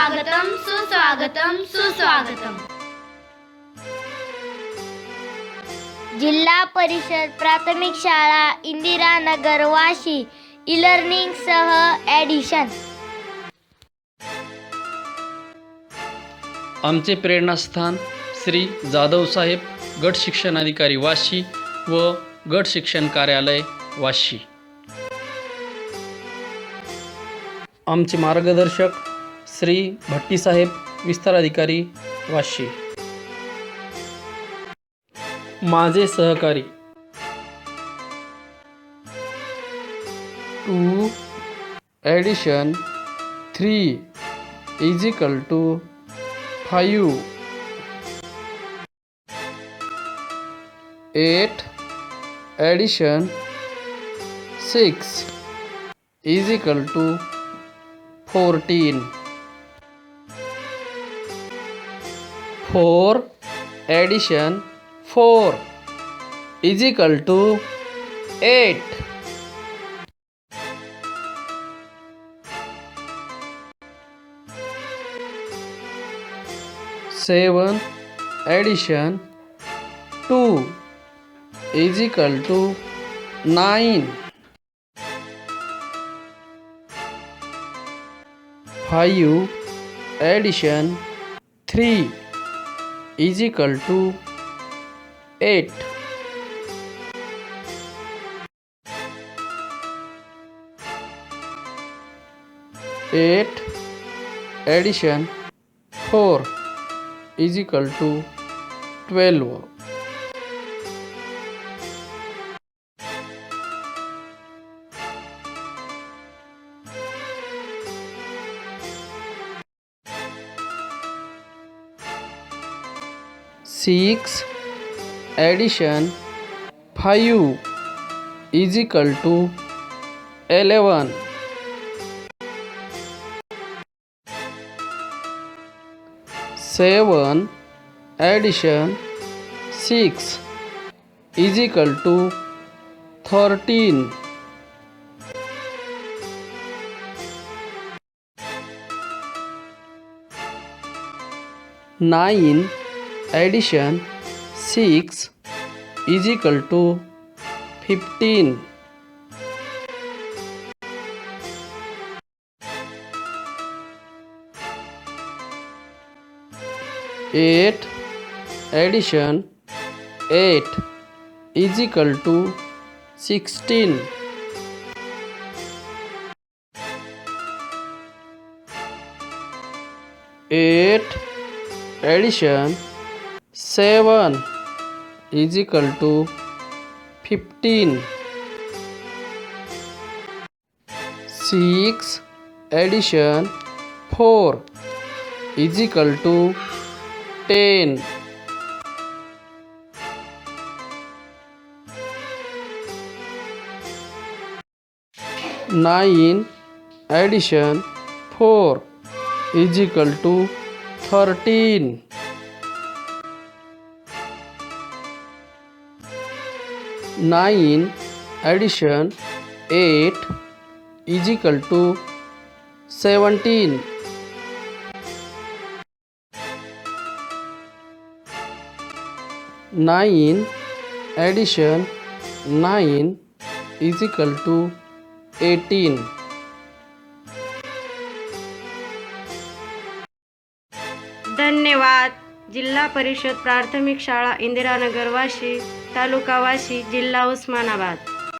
स्वागतम सुस्वागतम सुस्वागतम जिल्हा परिषद प्राथमिक शाळा इंदिरा नगर वाशी इलर्निंग सह ॲडिशन आमचे प्रेरणास्थान श्री जाधवसाहेब गट शिक्षण अधिकारी वाशी व गट शिक्षण कार्यालय वाशी आमचे मार्गदर्शक श्री भट्टीसाहेब विस्तार अधिकारी वाशी माझे सहकारी two addition three is equal to five eight addition six is equal to fourteen four addition four is equal to eight seven addition two is equal to nine five addition three is equal to 8. Eight addition four is equal to twelve. Six addition five is equal to eleven seven addition six is equal to thirteen nine addition 6 is equal to 15. Addition 8 is equal to 16. Addition seven is equal to fifteen six addition four is equal to ten nine addition four is equal to thirteen nine addition eight is equal to seventeen nine addition nine is equal to eighteen धन्यवाद जिल्हा परिषद प्राथमिक शाळा इंदिरानगर वाशी तालुका वाशी जिल्हा उस्मानाबाद